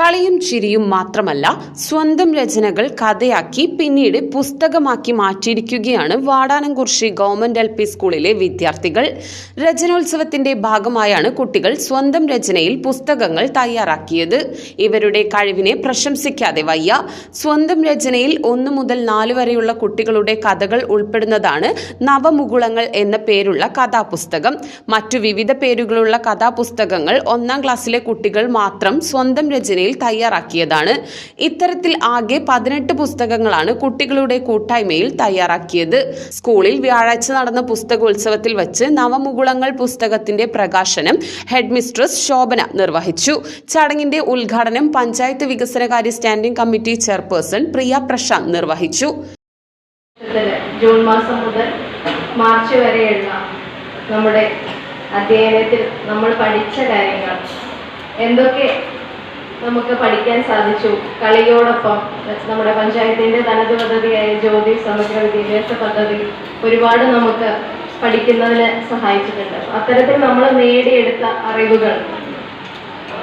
കളിയും ചിരിയും മാത്രമല്ല സ്വന്തം രചനകൾ കഥയാക്കി പിന്നീട് പുസ്തകമാക്കി മാറ്റിയിരിക്കുകയാണ് വാടാനംകുറിശി ഗവൺമെന്റ് എൽ പി സ്കൂളിലെ വിദ്യാർത്ഥികൾ. രചനോത്സവത്തിന്റെ ഭാഗമായാണ് കുട്ടികൾ സ്വന്തം രചനയിൽ പുസ്തകങ്ങൾ തയ്യാറാക്കിയത്. ഇവരുടെ കഴിവിനെ പ്രശംസിക്കാതെ വയ്യ. സ്വന്തം രചനയിൽ ഒന്നു മുതൽ നാല് വരെയുള്ള കുട്ടികളുടെ കഥകൾ ഉൾപ്പെടുന്നതാണ് നവമുകുളങ്ങൾ എന്ന പേരുള്ള കഥാപുസ്തകം. മറ്റു വിവിധ പേരുകളുള്ള കഥാപുസ്തകങ്ങൾ ഒന്നാം ക്ലാസ്സിലെ കുട്ടികൾ മാത്രം സ്വന്തം രചനയിൽ തയ്യാറാക്കിയതാണ്. ഇത്തരത്തിൽ ആകെ പതിനെട്ട് പുസ്തകങ്ങളാണ് കുട്ടികളുടെ കൂട്ടായ്മയിൽ തയ്യാറാക്കിയത്. സ്കൂളിൽ വ്യാഴാഴ്ച നടന്ന പുസ്തകോത്സവത്തിൽ വച്ച് നവമുകുളങ്ങൾ പുസ്തകത്തിന്റെ പ്രകാശനം ഹെഡ് മിസ്ട്രസ് ശോഭന നിർവഹിച്ചു. ചടങ്ങിന്റെ ഉദ്ഘാടനം പഞ്ചായത്ത് വികസനകാര്യ standing committee chairperson Priya Prashanth നിർവഹിച്ചു. ജൂൺ മാസം മുതൽ മാർച്ച് വരെയുള്ള നമ്മുടെ അധ്യയനത്തിൽ നമ്മൾ പഠിച്ച കാര്യങ്ങൾ. എന്തൊക്കെ നമുക്ക് പഠിക്കാൻ സാധിച്ചു. കളിയോടൊപ്പം നമ്മുടെ പഞ്ചായത്തിന്റെ തനത് പദ്ധതിയായ ജ്യോതി സമഗ്ര വിദ്യാഭ്യാസ പദ്ധതി ഒരുപാട് നമുക്ക് പഠിക്കുന്നതിന് സഹായിച്ചിട്ടുണ്ട്. അത്തരത്തിൽ നമ്മൾ നേടിയെടുത്ത അറിവുകൾ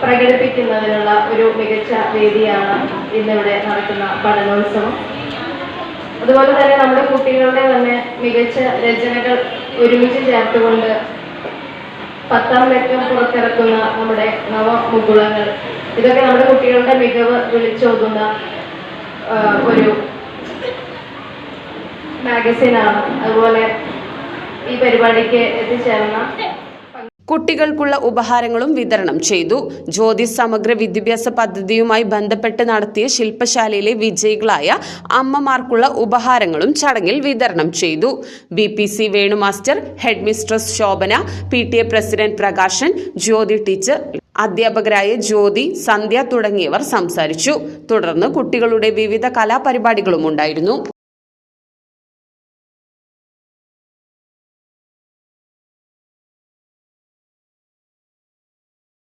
പ്രകടിപ്പിക്കുന്നതിനുള്ള ഒരു മികച്ച വേദിയാണ് ഇന്നിവിടെ നടക്കുന്ന പഠനോത്സവം. അതുപോലെ തന്നെ നമ്മുടെ കുട്ടികളുടെ തന്നെ മികച്ച രചനകൾ ഒരുമിച്ച് ചേർത്തുകൊണ്ട് പത്താം ലക്കം പുറത്തിറക്കുന്ന നമ്മുടെ നവമുകുളങ്ങൾ ഇതൊക്കെ നമ്മുടെ കുട്ടികളുടെ മികവ് വിളിച്ചോതുന്ന ഒരു മാഗസിനാണ്. അതുപോലെ ഈ പരിപാടിക്ക് എത്തിച്ചേർന്ന കുട്ടികൾക്കുള്ള ഉപഹാരങ്ങളും വിതരണം ചെയ്തു. ജ്യോതി സമഗ്ര വിദ്യാഭ്യാസ പദ്ധതിയുമായി ബന്ധപ്പെട്ട് നടത്തിയ ശില്പശാലയിലെ വിജയികളായ അമ്മമാർക്കുള്ള ഉപഹാരങ്ങളും ചടങ്ങിൽ വിതരണം ചെയ്തു. B P C Venu master Shobhana P T A president Prakashan Jyothi teacher അധ്യാപകരായ ജ്യോതി സന്ധ്യ തുടങ്ങിയവർ സംസാരിച്ചു. തുടർന്ന് കുട്ടികളുടെ വിവിധ കലാപരിപാടികളും ഉണ്ടായിരുന്നു.